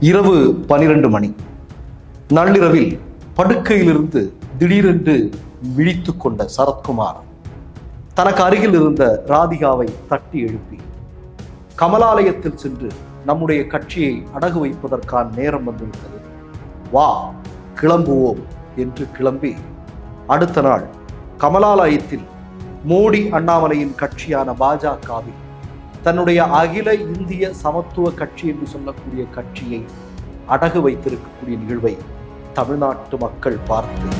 இரவு பனிரெண்டு மணி. நள்ளிரவில் படுக்கையிலிருந்து திடீரென்று விழித்து கொண்ட சரத்குமார் தனக்கு அருகில் இருந்த ராதிகாவை தட்டி எழுப்பி கமலாலயத்தில் சென்று நம்முடைய கட்சியை அடகு வைப்பதற்கான நேரம் வந்துவிட்டது வா கிளம்புவோம் என்று கிளம்பி அடுத்த நாள் கமலாலயத்தில் மோடி அண்ணாமலையின் கட்சியான பாஜகவில் தன்னுடைய அகில இந்திய சமத்துவ கட்சி என்று சொல்லக்கூடிய கட்சியை அடகு வைத்திருக்கக்கூடிய நிகழ்வை தமிழ்நாட்டு மக்கள் பார்த்து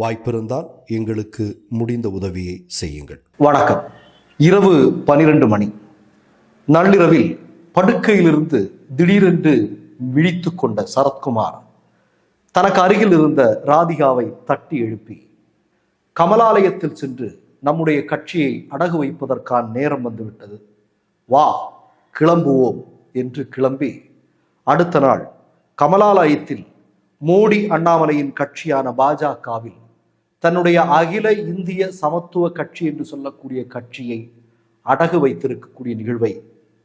வாய்ப்பிருந்தால் எங்களுக்கு முடிந்த உதவியை செய்யுங்கள். வணக்கம். இரவு பனிரெண்டு மணி. நள்ளிரவில் படுக்கையிலிருந்து திடீரென்று விழித்து கொண்ட சரத்குமார் தனக்கு அருகில் இருந்த ராதிகாவை தட்டி எழுப்பி கமலாலயத்தில் சென்று நம்முடைய கட்சியை அடகு வைப்பதற்கான நேரம் வந்துவிட்டது. வா கிளம்புவோம் என்று கிளம்பி அடுத்த நாள் கமலாலயத்தில் மோடி அண்ணாமலையின் கட்சியான பாஜகவில் தன்னுடைய அகில இந்திய சமத்துவ கட்சி என்று சொல்லக்கூடிய கட்சியை அடகு வைத்திருக்கக்கூடிய நிகழ்வை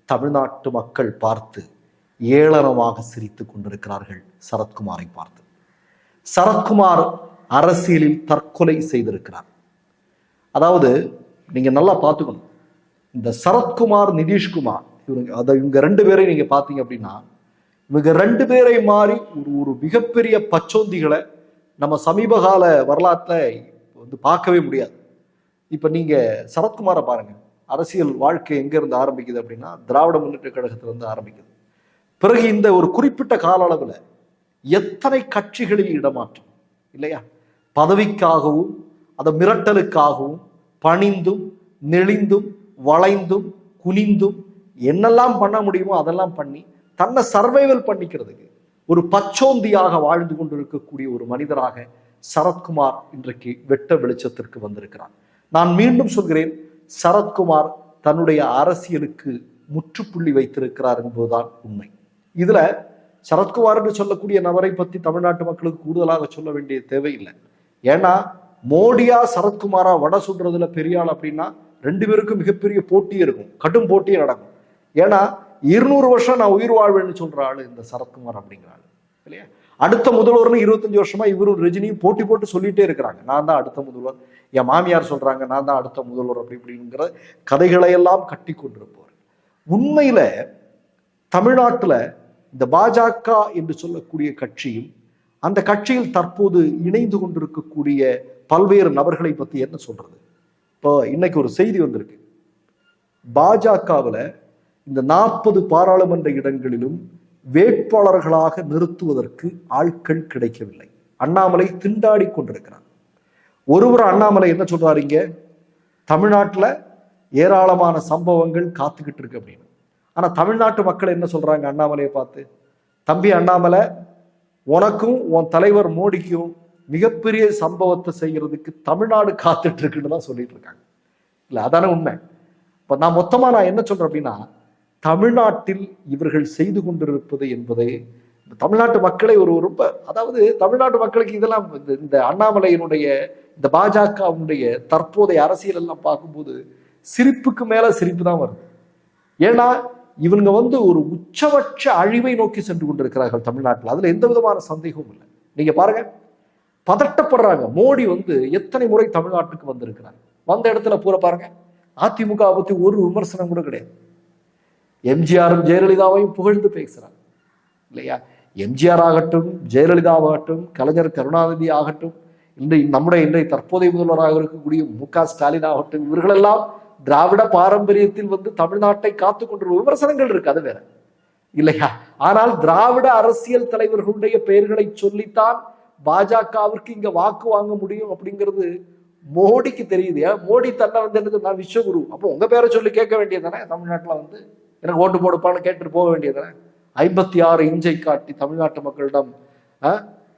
தமிழ்நாட்டு மக்கள் பார்த்து ஏளனமாக சிரித்து கொண்டிருக்கிறார்கள் சரத்குமாரை பார்த்து. சரத்குமார் அரசியலில் தற்கொலை செய்திருக்கிறார். அதாவது நீங்க நல்லா பார்த்துக்கணும். இந்த சரத்குமார் நிதிஷ்குமார் இவங்க அதை இவங்க ரெண்டு பேரையும் நீங்க பார்த்தீங்க அப்படின்னா இவங்க ரெண்டு பேரை மாறி ஒரு ஒரு மிகப்பெரிய பச்சோந்திகளை நம்ம சமீபகால வரலாற்றில் வந்து பார்க்கவே முடியாது. இப்போ நீங்கள் சரத்குமாரை பாருங்கள் அரசியல் வாழ்க்கை எங்கேருந்து ஆரம்பிக்குது அப்படின்னா திராவிட முன்னேற்ற கழகத்திலிருந்து ஆரம்பிக்குது. பிறகு இந்த ஒரு குறிப்பிட்ட கால அளவில் எத்தனை கட்சிகளில் இடமாற்றம்? இல்லையா? பதவிக்காகவும் அந்த மிரட்டலுக்காகவும் பணிந்தும் நெளிந்தும் வளைந்தும் குனிந்தும் என்னெல்லாம் பண்ண முடியுமோ அதெல்லாம் பண்ணி தன்னை சர்வைவல் பண்ணிக்கிறதுக்கு ஒரு பச்சோந்தியாக வாழ்ந்து கொண்டிருக்கக்கூடிய ஒரு மனிதராக சரத்குமார் இன்றைக்கு வெட்ட வெளிச்சத்திற்கு வந்திருக்கிறார். நான் மீண்டும் சொல்கிறேன் சரத்குமார் தன்னுடைய அரசியலுக்கு முற்றுப்புள்ளி வைத்திருக்கிறார் என்பதுதான் உண்மை. இதுல சரத்குமார் என்று சொல்லக்கூடிய நபரை பத்தி தமிழ்நாட்டு மக்களுக்கு கூடுதலாக சொல்ல வேண்டிய தேவையில்லை. ஏன்னா மோடியா சரத்குமாரா வட சுடுறதுல பெரிய ஆள் அப்படின்னா ரெண்டு பேருக்கும் மிகப்பெரிய போட்டி இருக்கும். கடும் போட்டியே நடக்கும். ஏன்னா இருநூறு வருஷம் நான் உயிர் வாழ்வேன்னு சொல்ற ஆளு இந்த சரத்குமார் அப்படிங்கிற ஆளு இல்லையா? அடுத்த முதல்வர்னு இருபத்தஞ்சு வருஷமா இவரும் ரஜினியும் போட்டி போட்டு சொல்லிட்டே இருக்கிறாங்க. நான் தான் அடுத்த முதல்வர். என் மாமியார் சொல்றாங்க நான் தான் அடுத்த முதல்வர் அப்படி இப்படிங்கிற கதைகளையெல்லாம் கட்டி கொண்டிருப்பவர். உண்மையில தமிழ்நாட்டுல இந்த பாஜக என்று சொல்லக்கூடிய கட்சியும் அந்த கட்சியில் தற்போது இணைந்து கொண்டிருக்கக்கூடிய பல்வேறு நபர்களை பத்தி என்ன சொல்றது? இப்போ இன்னைக்கு ஒரு செய்தி வந்திருக்கு. பாஜகவில் இந்த நாற்பது பாராளுமன்ற இடங்களிலும் வேட்பாளர்களாக நிறுத்துவதற்கு ஆட்கள் கிடைக்கவில்லை. அண்ணாமலை திண்டாடி கொண்டிருக்கிறார். ஒருவர் அண்ணாமலை என்ன சொல்றாரு இங்க? தமிழ்நாட்டில் ஏராளமான சம்பவங்கள் காத்துக்கிட்டு இருக்கு அப்படின்னு. ஆனா தமிழ்நாட்டு மக்கள் என்ன சொல்றாங்க அண்ணாமலையை பார்த்து? தம்பி அண்ணாமலை உனக்கும் உன் தலைவர் மோடிக்கும் மிகப்பெரிய சம்பவத்தை செய்யறதுக்கு தமிழ்நாடு காத்துட்டு இருக்குன்னு தான் சொல்லிட்டு இருக்காங்க. இல்லை அதான உண்மை. இப்போ நான் மொத்தமாக நான் என்ன சொல்றேன் அப்படின்னா தமிழ்நாட்டில் இவர்கள் செய்து கொண்டிருப்பது என்பதை இந்த தமிழ்நாட்டு மக்களை ஒரு ரொம்ப அதாவது தமிழ்நாட்டு மக்களுக்கு இதெல்லாம் இந்த- இந்த அண்ணாமலையினுடைய இந்த பாஜகவுடைய தற்போதைய அரசியல் எல்லாம் பார்க்கும்போது சிரிப்புக்கு மேல சிரிப்பு தான் வருது. ஏன்னா இவங்க வந்து ஒரு உச்சபட்ச அழிவை நோக்கி சென்று கொண்டிருக்கிறார்கள் தமிழ்நாட்டில். அதுல எந்த விதமான சந்தேகமும் இல்லை. நீங்க பாருங்க பதட்டப்படுறாங்க. மோடி வந்து எத்தனை முறை தமிழ்நாட்டுக்கு வந்திருக்கிறார். வந்த இடத்துல பூரா பாருங்க அதிமுக பத்தி ஒரு விமர்சனம் கூட கிடையாது. எம்ஜிஆரும் ஜெயலலிதாவையும் புகழ்ந்து பேசுறாங்க இல்லையா? எம்ஜிஆர் ஆகட்டும் ஜெயலலிதாவாகட்டும் கலைஞர் கருணாநிதி ஆகட்டும் இன்றை நம்முடைய இன்றைய தற்போதைய முதல்வராக இருக்கக்கூடிய மு க ஸ்டாலின் ஆகட்டும் இவர்களெல்லாம் திராவிட பாரம்பரியத்தில் வந்து தமிழ்நாட்டை காத்து கொண்டு விமர்சனங்கள் இருக்கு அது வேற. இல்லையா? ஆனால் திராவிட அரசியல் தலைவர்களுடைய பெயர்களை சொல்லித்தான் பாஜகவிற்கு இங்க வாக்கு வாங்க முடியும் அப்படிங்கிறது மோடிக்கு தெரியுது. மோடி தன்னை வந்து என்னது? நான் விஸ்வகுரு. அப்போ உங்க பேரை சொல்லி கேட்க வேண்டியது தானே? தமிழ்நாட்டில் வந்து எனக்கு ஓட்டு போடுப்பான்னு கேட்டுட்டு போக வேண்டியது ஐம்பத்தி ஆறு இஞ்சை காட்டி தமிழ்நாட்டு மக்களிடம் ஆ,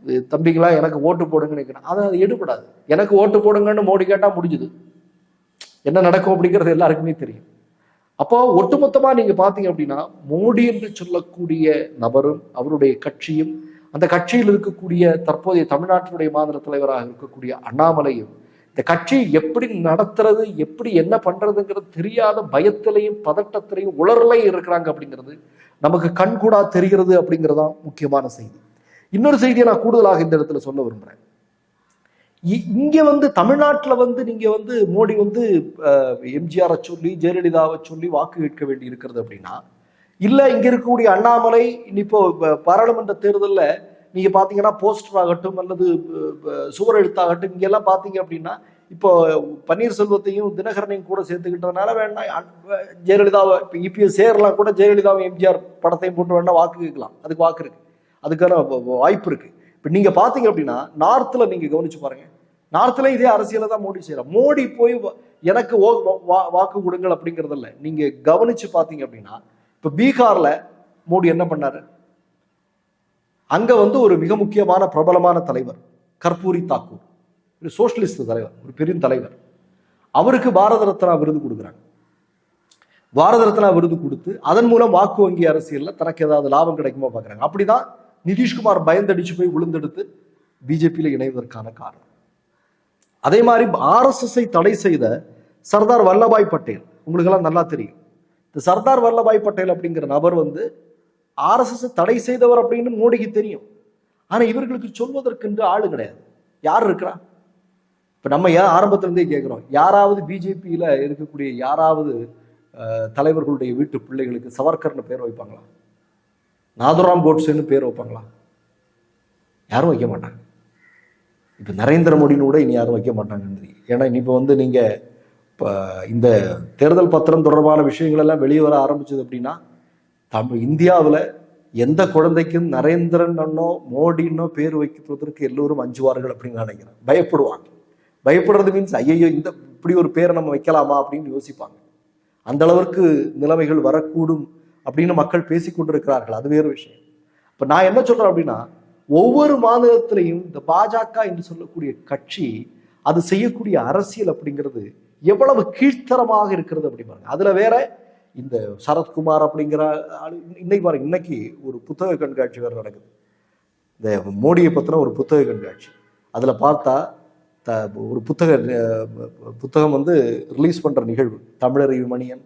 இது தம்பிங்களா எனக்கு ஓட்டு போடுங்கன்னு நினைக்கிறேன். அதை அது எடுபடாது. எனக்கு ஓட்டு போடுங்கன்னு மோடி கேட்டா முடிஞ்சுது. என்ன நடக்கும் அப்படிங்கிறது எல்லாருக்குமே தெரியும். அப்போ ஒட்டுமொத்தமா நீங்க பாத்தீங்க அப்படின்னா மோடி என்று சொல்லக்கூடிய நபரும் அவருடைய கட்சியும் அந்த கட்சியில் இருக்கக்கூடிய தற்போதைய தமிழ்நாட்டினுடைய மாநில தலைவராக இருக்கக்கூடிய அண்ணாமலையும் இந்த கட்சி எப்படி நடத்துறது எப்படி என்ன பண்றதுங்கிறது தெரியாத பயத்திலையும் பதட்டத்திலையும் உளறலையும் இருக்கிறாங்க அப்படிங்கிறது நமக்கு கண்கூடா தெரிகிறது அப்படிங்கிறதான் முக்கியமான செய்தி. இன்னொரு செய்தியை நான் கூடுதலாக இந்த இடத்துல சொல்ல விரும்புறேன். இ- இங்க வந்து தமிழ்நாட்டுல வந்து நீங்க வந்து மோடி வந்து எம்ஜிஆரை சொல்லி ஜெயலலிதாவை சொல்லி வாக்கு கேட்க வேண்டி இருக்கிறது அப்படின்னா இல்ல இங்க இருக்கக்கூடிய அண்ணாமலை இப்போ பாராளுமன்ற தேர்தல்ல நீங்க பாத்தீங்கன்னா போஸ்டர் ஆகட்டும் அல்லது சுவர் எழுத்தாகட்டும் இங்கெல்லாம் பாத்தீங்க அப்படின்னா இப்போ பன்னீர்செல்வத்தையும் தினகரனையும் கூட சேர்த்துக்கிட்டதுனால வேணா ஜெயலலிதாவை இப்போ இப்போ சேரலாம் கூட ஜெயலலிதாவும் எம்ஜிஆர் படத்தையும் போட்டு வேணா வாக்கு கேட்கலாம். அதுக்கு வாக்கு இருக்கு. அதுக்கான வாய்ப்பு இருக்கு. இப்போ நீங்க பாத்தீங்க அப்படின்னா நார்த்தில் நீங்க கவனிச்சு பாருங்க. நார்த்தில் இதே அரசியலை தான் மோடி செய்யறார் மோடி போய் எனக்கு ஓ- வா- வா- வாக்கு கொடுங்கள் அப்படிங்கிறதில்ல. நீங்க கவனிச்சு பாத்தீங்க அப்படின்னா இப்போ பீகார்ல மோடி என்ன பண்ணாரு? அங்க வந்து ஒரு மிக முக்கியமான பிரபலமான தலைவர் கர்பூரி தாக்கூர். ஒரு சோஷலிஸ்ட் தலைவர் ஒரு பெரும் தலைவர். அவருக்கு பாரத ரத்னா விருது கொடுக்குறாங்க. பாரத ரத்னா விருது கொடுத்து அதன் மூலம் வாக்கு வங்கி அரசியலில் தனக்கு ஏதாவது லாபம் கிடைக்குமா பார்க்குறாங்க. அப்படிதான் நிதிஷ்குமார் பயந்தடிச்சு போய் விழுந்தெடுத்து பிஜேபியில் இணைவதற்கான காரணம். அதே மாதிரி ஆர்எஸ்எஸ்ஐ தடை செய்த சர்தார் வல்லபாய் பட்டேல் உங்களுக்கெல்லாம் நல்லா தெரியும். இந்த சர்தார் வல்லபாய் பட்டேல் அப்படிங்கிற நபர் வந்து ஆர்எஸ்எஸ் தடை செய்தவர் அப்படின்னு மோடிக்கு தெரியும். ஆனால் இவர்களுக்கு சொல்வதற்கென்று ஆளு கிடையாது. யார் இருக்கிறா? இப்போ நம்ம ஏன் ஆரம்பத்திலேருந்தே கேட்குறோம் யாராவது பிஜேபியில் இருக்கக்கூடிய யாராவது தலைவர்களுடைய வீட்டு பிள்ளைகளுக்கு சவர்கர்னு பேர் வைப்பாங்களா? நாதுராம் கோட்ஸேன்னு பேர் வைப்பாங்களா? யாரும் வைக்க மாட்டாங்க. இப்போ நரேந்திர மோடின்னு கூட இனி யாரும் வைக்க மாட்டாங்கன்னு ஏன்னா இனி இப்போ வந்து நீங்கள் இப்போ இந்த தேர்தல் பத்திரம் தொடர்பான விஷயங்கள் எல்லாம் வெளியே வர ஆரம்பிச்சது அப்படின்னா தமிழ் இந்தியாவில் எந்த குழந்தைக்கும் நரேந்திரன் அண்ணோ மோடின்னோ பேர் வைக்கிறதுக்கு எல்லோரும் அஞ்சுவார்கள் அப்படின்னு நினைக்கிறேன். பயப்படுவாங்க. பயப்படுறது மீன்ஸ் ஐயையோ இந்த இப்படி ஒரு பேரை நம்ம வைக்கலாமா அப்படின்னு யோசிப்பாங்க. அந்த அளவிற்கு நிலைமைகள் வரக்கூடும் அப்படின்னு மக்கள் பேசிக்கொண்டிருக்கிறார்கள் அது வேறு விஷயம். இப்போ நான் என்ன சொல்றேன் அப்படின்னா ஒவ்வொரு மாநிலத்திலையும் இந்த பாஜக என்று சொல்லக்கூடிய கட்சி அது செய்யக்கூடிய அரசியல் அப்படிங்கிறது எவ்வளவு கீழ்த்தரமாக இருக்கிறது அப்படி பாருங்க. அதுல வேற இந்த சரத்குமார் அப்படிங்கிற ஆளு இன்னைக்கு பாருங்க இன்னைக்கு ஒரு புத்தக கண்காட்சி வேறு நடக்குது. இந்த மோடியை பற்றின ஒரு புத்தக கண்காட்சி. அதில் பார்த்தா த ஒரு புத்தக புத்தகம் வந்து ரிலீஸ் பண்ணுற நிகழ்வு. தமிழறிவு மணியன்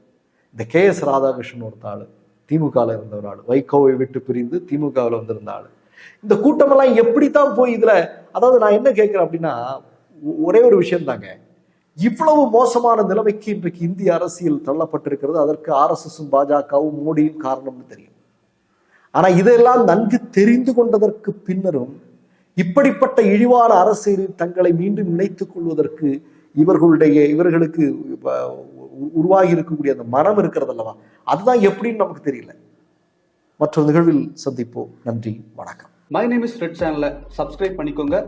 இந்த கே எஸ் ராதாகிருஷ்ணன் ஒரு ஆள் திமுகவில் இருந்த ஒரு ஆள் வைகோவை விட்டு பிரிந்து திமுகவில் வந்திருந்த ஆள். இந்த கூட்டமெல்லாம் எப்படித்தான் போய் இதில் அதாவது நான் என்ன கேட்குறேன் அப்படின்னா ஒரே ஒரு விஷயம் தாங்க. இவ்வளவு மோசமான நிலைமைக்கு இன்றைக்கு இந்திய அரசியல் தள்ளப்பட்டிருக்கிறது. அதற்கு ஆர்எஸ்எஸும் பாஜகவும் மோடியும் காரணம்னு தெரியும். ஆனா இதெல்லாம் நன்கு தெரிந்து கொண்டதற்கு பின்னரும் இப்படிப்பட்ட இழிவான அரசியலில் தங்களை மீண்டும் இணைத்துக் கொள்வதற்கு இவர்களுடைய இவர்களுக்கு உருவாகி இருக்கக்கூடிய அந்த மனம் இருக்கிறது அல்லவா? அதுதான் எப்படின்னு நமக்கு தெரியல. மற்ற நிகழ்வில் சந்திப்போம். நன்றி. வணக்கம். மை நேம் இஸ் ரெட் சேனலை சப்ஸ்கிரைப் பண்ணிக்கோங்க.